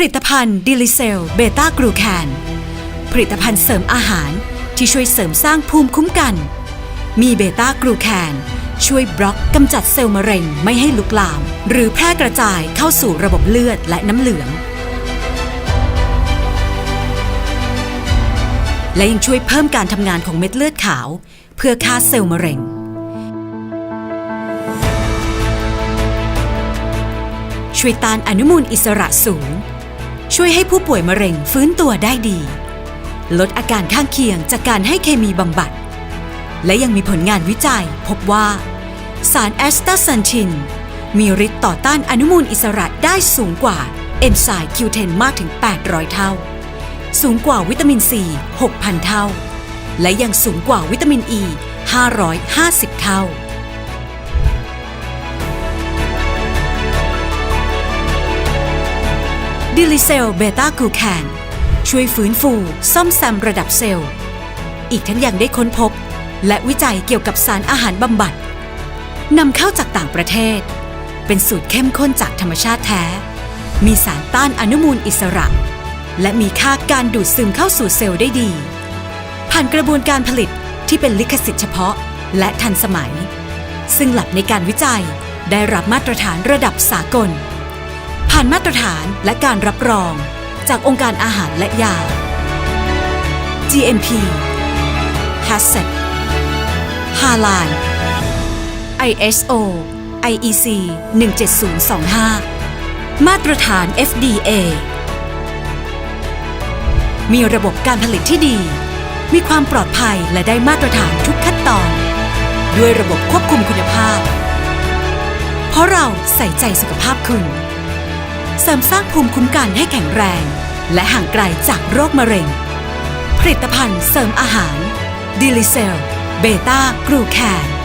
ผลิตภัณฑ์ดิลิเซลเบต้ากรูแคนผลิตภัณฑ์เสริมอาหารที่ช่วยเสริมสร้างภูมิคุ้มกัน มีเบต้ากรูแคนช่วยบล็อกกำจัดเซลล์มะเร็งไม่ให้ลุกลาม หรือแพร่กระจายเข้าสู่ระบบเลือดและน้ำเหลือง และยังช่วยเพิ่มการทำงานของเม็ดเลือดขาว เพื่อฆ่าเซลล์มะเร็ง ช่วยต้านอนุมูลอิสระสูง ช่วยให้ผู้ป่วยมะเร็งฟื้นตัวได้ดี ลดอาการข้างเคียงจากการให้เคมีบำบัด และยังมีผลงานวิจัยพบว่า สารแอสตาซันทิน มีฤทธิ์ต่อต้านอนุมูลอิสระได้สูงกว่าเอนไซม์ Q10 มากถึง 800 เท่า สูงกว่าวิตามินซี6,000 เท่า และยังสูงกว่าวิตามินอ e ี550 เท่า ดิลิเซลเบต้ากูแคนช่วยฟื้นฟูซ่อมแซมระดับเซลล์ อีกทั้งยังได้ค้นพบ และวิจัยเกี่ยวกับสารอาหารบำบัดนำเข้าจากต่างประเทศ เป็นสูตรเข้มข้นจากธรรมชาติแท้ มีสารต้านอนุมูลอิสระ และมีค่าการดูดซึมเข้าสู่เซลล์ได้ดี ผ่านกระบวนการผลิตที่เป็นลิขสิทธิ์เฉพาะและทันสมัย ซึ่งหลักในการวิจัยได้รับมาตรฐานระดับสากลานมาตรฐานและการรับรอง จากองค์การอาหารและยา GMP HACCP HALAL ISO IEC 17025 มาตรฐาน FDA มีระบบการผลิตที่ดี มีความปลอดภัยและได้มาตรฐานทุกขั้นตอน ด้วยระบบควบคุมคุณภาพ เพราะเราใส่ใจสุขภาพคุณ เสริมสร้างภูมิคุ้มกันให้แข็งแรง และห่างไกลจากโรคมะเร็ง ผลิตภัณฑ์เสริมอาหารดิลิเซลเบต้ากรูแคน